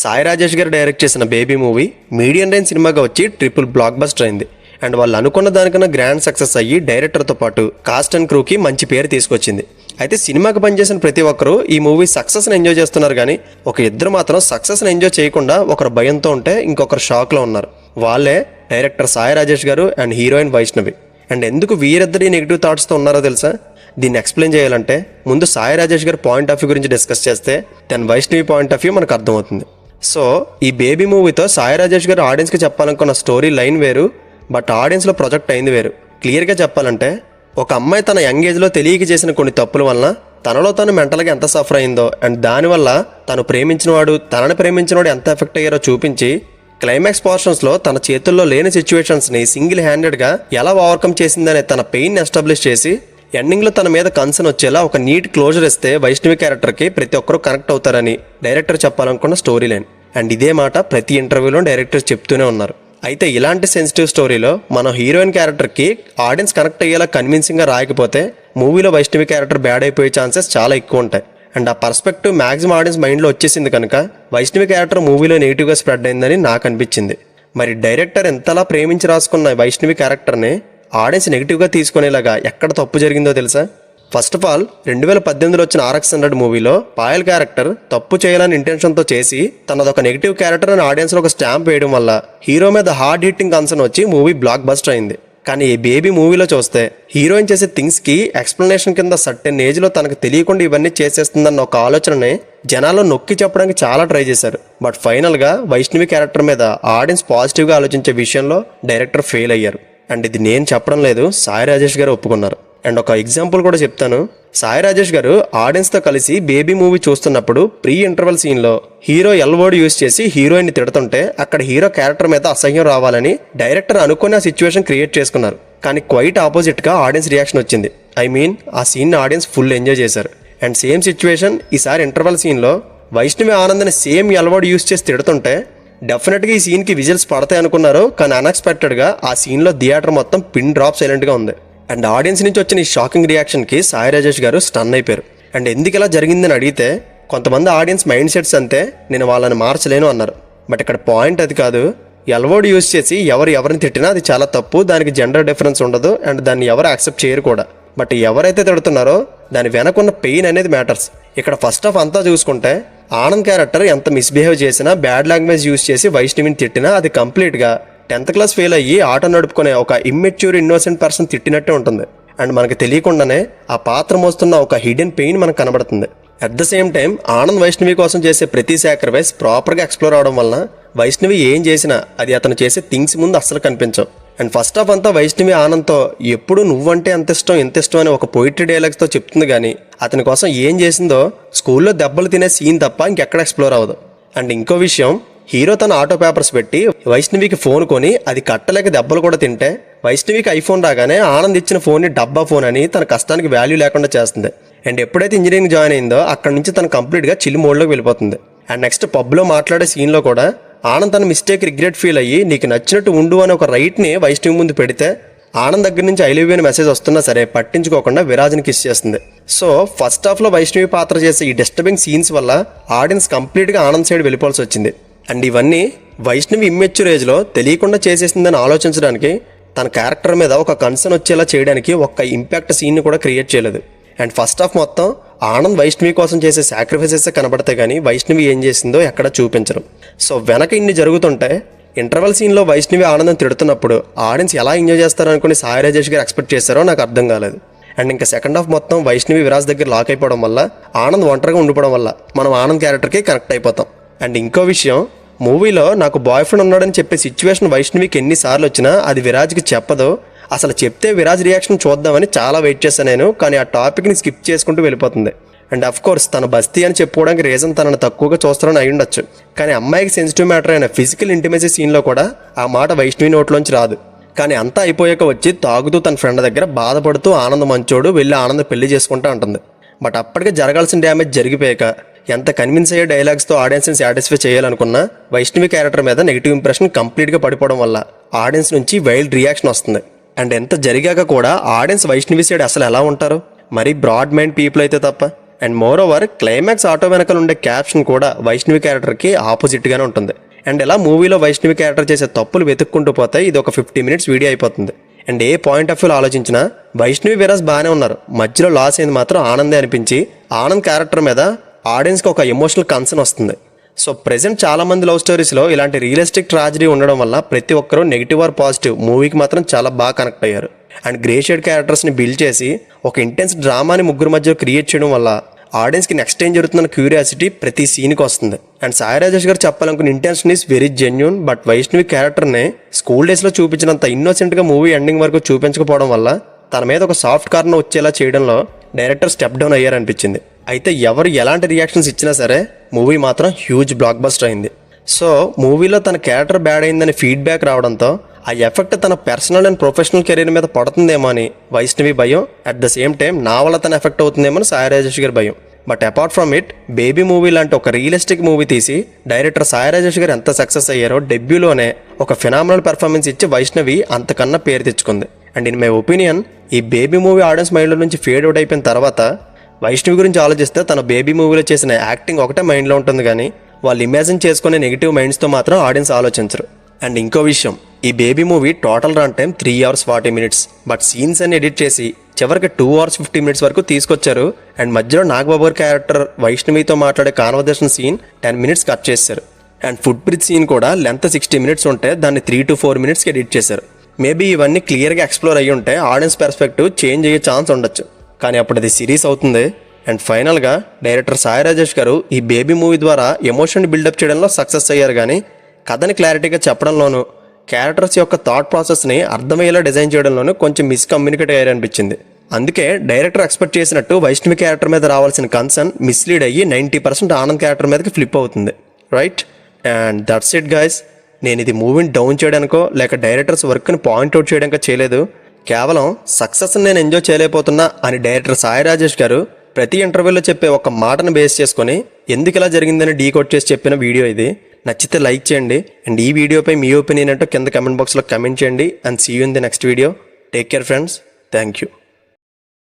సాయి రాజేష్ గారు డైరెక్ట్ చేసిన baby movie medium range సినిమాగా వచ్చి ట్రిపుల్ బ్లాక్ బస్టర్ అయింది. అండ్ వాళ్ళు అనుకున్న దానికన్నా గ్రాండ్ సక్సెస్ అయ్యి డైరెక్టర్తో పాటు కాస్ట్ అండ్ క్రూకి మంచి పేరు తీసుకొచ్చింది. అయితే సినిమాకి పనిచేసిన ప్రతి ఒక్కరూ ఈ మూవీ సక్సెస్ని ఎంజాయ్ చేస్తున్నారు కానీ ఒక ఇద్దరు మాత్రం సక్సెస్ని ఎంజాయ్ చేయకుండా ఒకరు భయంతో ఉంటే ఇంకొకరు షాక్లో ఉన్నారు. వాళ్ళే డైరెక్టర్ సాయి రాజేష్ గారు అండ్ హీరోయిన్ వైష్ణవి. అండ్ ఎందుకు వీరిద్దరి నెగిటివ్ థాట్స్తో ఉన్నారో తెలుసా? దీన్ని ఎక్స్ప్లెయిన్ చేయాలంటే ముందు సాయి రాజేష్ గారి పాయింట్ ఆఫ్ వ్యూ గురించి డిస్కస్ చేస్తే then Vaishnavi point of view మనకు అర్థమవుతుంది. సో ఈ బేబీ మూవీతో సాయి రాజేష్ గారు ఆడియన్స్కి చెప్పాలనుకున్న స్టోరీ లైన్ వేరు బట్ ఆడియన్స్లో ప్రొజెక్ట్ అయింది వేరు. క్లియర్గా చెప్పాలంటే ఒక అమ్మాయి తన యంగ్ ఏజ్లో తెలియక చేసిన కొన్ని తప్పుల వలన తనలో తను మెంటల్గా ఎంత సఫర్ అయిందో అండ్ దానివల్ల తను ప్రేమించినవాడు తనని ప్రేమించినవాడు ఎంత ఎఫెక్ట్ అయ్యారో చూపించి క్లైమాక్స్ పోర్షన్స్లో తన చేతుల్లో లేని సిచ్యువేషన్స్ని సింగిల్ హ్యాండెడ్గా ఎలా ఓవర్కమ్ చేసిందనే తన పెయిన్ ఎస్టాబ్లిష్ చేసి ఎండింగ్లో తన మీద కన్సర్న్ వచ్చేలా ఒక నీట్ క్లోజర్ ఇస్తే వైష్ణవి క్యారెక్టర్కి ప్రతి ఒక్కరూ కనెక్ట్ అవుతారని డైరెక్టర్ చెప్పాలనుకున్న స్టోరీ లైన్ అండ్ ఇదే మాట ప్రతి ఇంటర్వ్యూలో డైరెక్టర్ చెప్తూనే ఉన్నారు. అయితే ఇలాంటి సెన్సిటివ్ స్టోరీలో మన హీరోయిన్ క్యారెక్టర్కి ఆడియన్స్ కనెక్ట్ అయ్యేలా కన్విన్సింగ్గా రాయకపోతే మూవీలో వైష్ణవి క్యారెక్టర్ బ్యాడ్ అయిపోయే ఛాన్సెస్ చాలా ఎక్కువ ఉంటాయి. అండ్ ఆ పర్స్పెక్టివ్ మ్యాక్సిమం ఆడియన్స్ మైండ్లో వచ్చేసింది కనుక వైష్ణవి క్యారెక్టర్ మూవీలో నెగిటివ్గా స్ప్రెడ్ అయిందని నాకు అనిపించింది. మరి డైరెక్టర్ ఎంతలా ప్రేమించి రాసుకున్న వైష్ణవి క్యారెక్టర్ని ఆడియన్స్ నెగిటివ్గా తీసుకునేలాగా ఎక్కడ తప్పు జరిగిందో తెలుసా? ఫస్ట్ ఆఫ్ ఆల్ రెండు వేల పద్దెనిమిదిలో వచ్చిన ఆర్ఎక్స్ హండ్రెడ్ మూవీలో పాయల్ క్యారెక్టర్ తప్పు చేయాలని ఇంటెన్షన్తో చేసి తనదొక నెగిటివ్ క్యారెక్టర్ అని ఆడియన్స్లో ఒక స్టాంప్ వేయడం వల్ల హీరో మీద హార్డ్ హిట్టింగ్ కన్సర్న్ వచ్చి మూవీ బ్లాక్ బస్టర్ అయింది. కానీ ఈ బేబీ మూవీలో చూస్తే హీరోయిన్ చేసే థింగ్స్కి ఎక్స్ప్లెనేషన్ కింద సర్టెన్ ఏజ్లో తనకు తెలియకుండా ఇవన్నీ చేసేస్తుందన్న ఒక ఆలోచనని జనాల్లో నొక్కి చెప్పడానికి చాలా ట్రై చేశారు. బట్ ఫైనల్గా వైష్ణవి క్యారెక్టర్ మీద ఆడియన్స్ పాజిటివ్గా ఆలోచించే విషయంలో డైరెక్టర్ ఫెయిల్ అయ్యారు. అండ్ ఇది నేను చెప్పడం లేదు సాయి రాజేష్ గారు ఒప్పుకున్నారు. అండ్ ఒక ఎగ్జాంపుల్ కూడా చెప్తాను. సాయి రాజేష్ గారు ఆడియన్స్తో కలిసి బేబీ మూవీ చూస్తున్నప్పుడు ప్రీ ఇంటర్వెల్ సీన్లో hero L word use use చేసి హీరోయిన్ తిడుతుంటే అక్కడ హీరో క్యారెక్టర్ మీద అసహ్యం రావాలని డైరెక్టర్ అనుకుని ఆ సిచ్యువేషన్ క్రియేట్ చేసుకున్నారు. కానీ క్వైట్ ఆపోజిట్గా ఆడియన్స్ రియాక్షన్ వచ్చింది. ఐ మీన్ ఆ సీన్ ఆడియన్స్ ఫుల్ ఎంజాయ్ చేశారు. అండ్ సేమ్ సిచ్యువేషన్ ఈసారి ఇంటర్వెల్ సీన్లో వైష్ణవి ఆనందని సేమ్ ఎల్వర్డ్ యూస్ చేసి తిడుతుంటే డెఫినెట్గా ఈ సీన్కి విజిల్స్ పడతాయి అనుకున్నారు కానీ అన్ఎక్స్పెక్టెడ్గా ఆ సీన్లో థియేటర్ మొత్తం పిన్ డ్రాప్ సైలెంట్గా ఉంది. అండ్ ఆడియన్స్ నుంచి వచ్చిన ఈ షాకింగ్ రియాక్షన్కి సాయి రాజేష్ గారు స్టన్ అయిపోయారు. అండ్ ఎందుకు ఇలా జరిగిందని అడిగితే కొంతమంది ఆడియన్స్ మైండ్ సెట్స్ అంతే నేను వాళ్ళని మార్చలేను అన్నారు. బట్ ఇక్కడ పాయింట్ అది కాదు ఎల్వోడ్ యూస్ చేసి ఎవరు ఎవరిని తిట్టినా అది చాలా తప్పు దానికి జెండర్ డిఫరెన్స్ ఉండదు అండ్ దాన్ని ఎవరు యాక్సెప్ట్ చేయరు కూడా. బట్ ఎవరైతే తిడుతున్నారో దాని వెనకున్న పెయిన్ అనేది మ్యాటర్స్. ఇక్కడ ఫస్ట్ ఆఫ్ అంతా చూసుకుంటే ఆనంద్ క్యారెక్టర్ ఎంత మిస్బిహేవ్ చేసినా బ్యాడ్ లాంగ్వేజ్ యూస్ చేసి వైష్ణవిని తిట్టినా అది కంప్లీట్గా టెన్త్ క్లాస్ ఫెయిల్ అయ్యి ఆటో నడుపుకునే ఒక ఇమ్మెచ్యూర్ ఇన్నోసెంట్ పర్సన్ తిట్టినట్టే ఉంటుంది. అండ్ మనకి తెలియకుండానే ఆ పాత్ర మోస్తున్న ఒక హిడెన్ పెయిన్ మనకు కనబడుతుంది. At the same time Anand Vaishnavi కోసం చేసే ప్రతి సాక్రిఫైస్ ప్రాపర్గా ఎక్స్ప్లోర్ అవడం వలన వైష్ణవి ఏం చేసినా అది అతను చేసే థింగ్స్ ముందు అస్సలు కనిపించవు. అండ్ ఫస్ట్ ఆఫ్ అంతా వైష్ణవి ఆనంద్తో ఎప్పుడు నువ్వంటే అంత ఇష్టం ఎంత ఇష్టం అని ఒక పోయిటరీ డైలాగ్స్తో చెప్తుంది కానీ అతని కోసం ఏం చేసిందో స్కూల్లో దెబ్బలు తినే సీన్ తప్ప ఇంకెక్కడ ఎక్స్ప్లోర్ అవ్వదు. అండ్ ఇంకో విషయం హీరో తన ఆటో పేపర్స్ పెట్టి వైష్ణవికి ఫోన్ కొని అది కట్టలేక దెబ్బలు కూడా తింటే వైష్ణవికి ఐఫోన్ రాగానే ఆనంద్ ఇచ్చిన ఫోన్ని డబ్బా ఫోన్ అని తన కష్టానికి వాల్యూ లేకుండా చేస్తుంది. అండ్ ఎప్పుడైతే ఇంజనీరింగ్ జాయిన్ అయిందో అక్కడ నుంచి తను కంప్లీట్గా చిల్లి మోడ్లోకి వెళ్ళిపోతుంది. అండ్ నెక్స్ట్ పబ్లో మాట్లాడే సీన్లో కూడా ఆనంద్ తన మిస్టేక్ రిగ్రెట్ ఫీల్ అయ్యి నీకు నచ్చినట్టు ఉండు అని ఒక రైట్ని వైష్ణవి ముందు పెడితే ఆనంద్ దగ్గర నుంచి ఐ లవ్ యూ అని మెసేజ్ వస్తున్నా సరే పట్టించుకోకుండా విరాజ్ని కిస్ చేస్తుంది. సో ఫస్ట్ హాఫ్లో వైష్ణవి పాత్ర చేసే ఈ డిస్టర్బింగ్ సీన్స్ వల్ల ఆడియన్స్ కంప్లీట్గా ఆనంద్ సైడ్ వెళ్ళిపోవాల్సి వచ్చింది. అండ్ ఇవన్నీ వైష్ణవి ఇమ్మెచ్యూర్ ఏజ్లో తెలియకుండా చేసేసిందని ఆలోచించడానికి తన క్యారెక్టర్ మీద ఒక కన్సర్న్ వచ్చేలా చేయడానికి ఒక్క ఇంపాక్ట్ సీన్ని కూడా క్రియేట్ చేయలేదు. అండ్ ఫస్ట్ హాఫ్ మొత్తం ఆనంద్ వైష్ణవి కోసం చేసే సాక్రిఫైసెస్ కనబడతాయి కానీ వైష్ణవి ఏం చేసిందో ఎక్కడ చూపించరు. సో వెనక ఇన్ని జరుగుతుంటే ఇంటర్వెల్ సీన్లో వైష్ణవి ఆనందం తిడుతున్నప్పుడు ఆడియన్స్ ఎలా ఎంజాయ్ చేస్తారో అనుకుని సాయి రాజేష్ గారు ఎక్స్పెక్ట్ చేశారో నాకు అర్థం కాలేదు. అండ్ ఇంకా సెకండ్ హాఫ్ మొత్తం వైష్ణవి విరాజ్ దగ్గర లాక్ అయిపోవడం వల్ల ఆనంద్ ఒంటరిగా ఉండిపోవడం వల్ల మనం ఆనంద్ క్యారెక్టర్కి కనెక్ట్ అయిపోతాం. అండ్ ఇంకో విషయం మూవీలో నాకు బాయ్ ఫ్రెండ్ ఉన్నాడని చెప్పే సిచ్యువేషన్ వైష్ణవికి ఎన్నిసార్లు వచ్చినా అది విరాజ్కి చెప్పదు అసలు చెప్తే విరాజ్ రియాక్షన్ చూద్దామని చాలా వెయిట్ చేశాను నేను కానీ ఆ టాపిక్ని స్కిప్ చేసుకుంటూ వెళ్ళిపోతుంది. అండ్ అఫ్ కోర్స్ తన బస్తీ అని చెప్పుకోవడానికి రీజన్ తనను తక్కువగా చూస్తారని అయి ఉండొచ్చు. కానీ అమ్మాయికి సెన్సిటివ్ మ్యాటర్ అయిన ఫిజికల్ ఇంటిమేసీ సీన్లో కూడా ఆ మాట వైష్ణవి నోట్లోంచి రాదు. కానీ అంతా అయిపోయాక వచ్చి తాగుతూ తన ఫ్రెండ్ దగ్గర బాధపడుతూ ఆనందం మంచోడు వెళ్ళి ఆనందం పెళ్ళి చేసుకుంటా ఉంటుంది బట్ అప్పటికే జరగాల్సిన డ్యామేజ్ జరిగిపోయాక ఎంత కన్విన్స్ అయ్యే డైలాగ్స్తో ఆడియన్స్ని సాటిస్ఫై చేయాలనుకున్నా వైష్ణవి క్యారెక్టర్ మీద నెగిటివ్ ఇంప్రెషన్ కంప్లీట్గా పడిపోవడం వల్ల ఆడియన్స్ నుంచి వైల్డ్ రియాక్షన్ వస్తుంది. అండ్ ఎంత జరిగాక కూడా ఆడియన్స్ వైష్ణవి సైడ్ అసలు ఎలా ఉంటారు? మరి బ్రాడ్ మైండ్ పీపుల్ అయితే తప్ప. And moreover climax auto వెనకాల ఉండే క్యాప్షన్ కూడా వైష్ణవి క్యారెక్టర్కి ఆపోజిట్గానే ఉంటుంది. అండ్ ఇలా మూవీలో వైష్ణవి క్యారెక్టర్ చేసే తప్పులు వెతుక్కుంటూ పోతే ఇది ఒక ఫిఫ్టీ మినిట్స్ వీడియో అయిపోతుంది. అండ్ ఏ పాయింట్ ఆఫ్ వ్యూలో ఆలోచించినా వైష్ణవి విరాజ్ బాగానే ఉన్నారు. మధ్యలో లాస్ అయింది మాత్రం ఆనందే అనిపించి ఆనంద్ క్యారెక్టర్ మీద ఆడియన్స్కి ఒక ఎమోషనల్ కన్సర్న్ వస్తుంది. సో ప్రెసెంట్ చాలా మంది లవ్ స్టోరీస్లో ఇలాంటి రియలిస్టిక్ ట్రాజడీ ఉండడం వల్ల ప్రతి ఒక్కరూ నెగిటివ్ ఆర్ పాజిటివ్ మూవీకి మాత్రం చాలా బాగా కనెక్ట్ అయ్యారు. అండ్ గ్రే షేడ్ క్యారెక్టర్స్ని బిల్డ్ చేసి ఒక ఇంటెన్స్ డ్రామాని ముగ్గురు మధ్య క్రియేట్ చేయడం వల్ల ఆడియన్స్కి నెక్స్ట్ ఏం జరుగుతుందన్న క్యూరియాసిటీ ప్రతి సీన్కి వస్తుంది. అండ్ సాయి రాజేష్ గారు చెప్పాలనుకున్న intention is very genuine but Vaishnavi క్యారెక్టర్ని స్కూల్ డేస్లో చూపించినంత ఇన్నోసెంట్గా మూవీ ఎండింగ్ వరకు చూపించకపోవడం వల్ల తన మీద ఒక సాఫ్ట్ కార్నర్ వచ్చేలా చేయడంలో డైరెక్టర్ స్టెప్ డౌన్ అయ్యారనిపించింది. అయితే ఎవరు ఎలాంటి రియాక్షన్స్ ఇచ్చినా సరే మూవీ మాత్రం హ్యూజ్ బ్లాక్ బస్టర్ అయింది. సో మూవీలో తన క్యారెక్టర్ బ్యాడ్ అయిందని ఫీడ్బ్యాక్ రావడంతో ఆ ఎఫెక్ట్ తన పర్సనల్ అండ్ ప్రొఫెషనల్ కెరీర్ మీద పడుతుందేమో అని వైష్ణవి భయం అట్ ద సేమ్ టైం నా వల్ల తన ఎఫెక్ట్ అవుతుందేమో అని సాయి రాజేష్ గారి భయం. But apart from it Baby movie లాంటి ఒక రియలిస్టిక్ మూవీ తీసి డైరెక్టర్ సాయి రాజేష్ గారు ఎంత సక్సెస్ అయ్యారో డెబ్యూలోనే ఒక ఫినామినల్ పెర్ఫార్మెన్స్ ఇచ్చి వైష్ణవి అంతకన్నా పేరు తెచ్చుకుంది. అండ్ ఇన్ మై ఒపీనియన్ ఈ బేబీ మూవీ ఆడియన్స్ మైండ్లో నుంచి ఫేడ్ అవుట్ అయిపోయిన తర్వాత వైష్ణవి గురించి ఆలోచిస్తే తన బేబీ మూవీలో చేసిన యాక్టింగ్ ఒకటే మైండ్లో ఉంటుంది కానీ వాళ్ళు ఇమాజిన్ చేసుకునే నెగిటివ్ మైండ్స్తో మాత్రం ఆడియన్స్ ఆలోచించరు. అండ్ ఇంకో విషయం ఈ Baby movie total run time three hours forty minutes but scenes అన్ని ఎడిట్ చేసి చివరికి టూ అవర్స్ ఫిఫ్టీ మినిట్స్ వరకు తీసుకొచ్చారు. అండ్ మధ్యలో నాగబాబు క్యారెక్టర్ వైష్ణవితో మాట్లాడే conversation scene ten minutes cut చేశారు. అండ్ ఫుడ్ బ్రిడ్జ్ సీన్ కూడా లెంత్ సిక్స్టీ మినిట్స్ ఉంటే దాన్ని త్రీ టు ఫోర్ మినిట్స్కి ఎడిట్ చేశారు. మేబీ ఇవన్నీ క్లియర్గా ఎక్స్ప్లోర్ అయ్యి ఉంటే ఆడియన్స్ పెర్స్పెక్టివ్ చేంజ్ అయ్యే ఛాన్స్ ఉండొచ్చు. కానీ అప్పుడు అది సిరీస్ అవుతుంది. అండ్ ఫైనల్గా డైరెక్టర్ సాయి రాజేష్ గారు ఈ బేబీ మూవీ ద్వారా ఎమోషన్ బిల్డప్ చేయడంలో సక్సెస్ అయ్యారు కానీ కథని క్లారిటీగా చెప్పడంలోనూ క్యారెక్టర్స్ యొక్క థాట్ ప్రాసెస్ని అర్థమయ్యేలా డిజైన్ చేయడంలోనూ కొంచెం మిస్కమ్యూనికేట్ అయ్యారనిపించింది. అందుకే డైరెక్టర్ ఎక్స్పెక్ట్ చేసినట్టు వైష్ణవి క్యారెక్టర్ మీద రావాల్సిన కన్సర్న్ మిస్లీడ్ అయ్యి నైంటీ పర్సెంట్ ఆనంద్ క్యారెక్టర్ మీదకి ఫ్లిప్ అవుతుంది. Right? And that's it guys నేను ఇది మూవీని డౌన్ చేయడానికో లేక డైరెక్టర్స్ వర్క్ని పాయింట్అవుట్ చేయడానికో చేయలేదు. కేవలం సక్సెస్ నేను ఎంజాయ్ చేయలేకపోతున్నా అని డైరెక్టర్ సాయి రాజేష్ గారు ప్రతి ఇంటర్వ్యూలో చెప్పే ఒక మాటను బేస్ చేసుకొని ఎందుకు ఇలా జరిగిందని డీకోడ్ చేసి చెప్పిన వీడియో ఇది. నచ్చితే లైక్ చేయండి. అండ్ ఈ వీడియోపై మీ ఒపీనియన్ ఏంటో కింద కమెంట్ బాక్స్లో కమెంట్ చేయండి. And see you in the next video take care friends thank you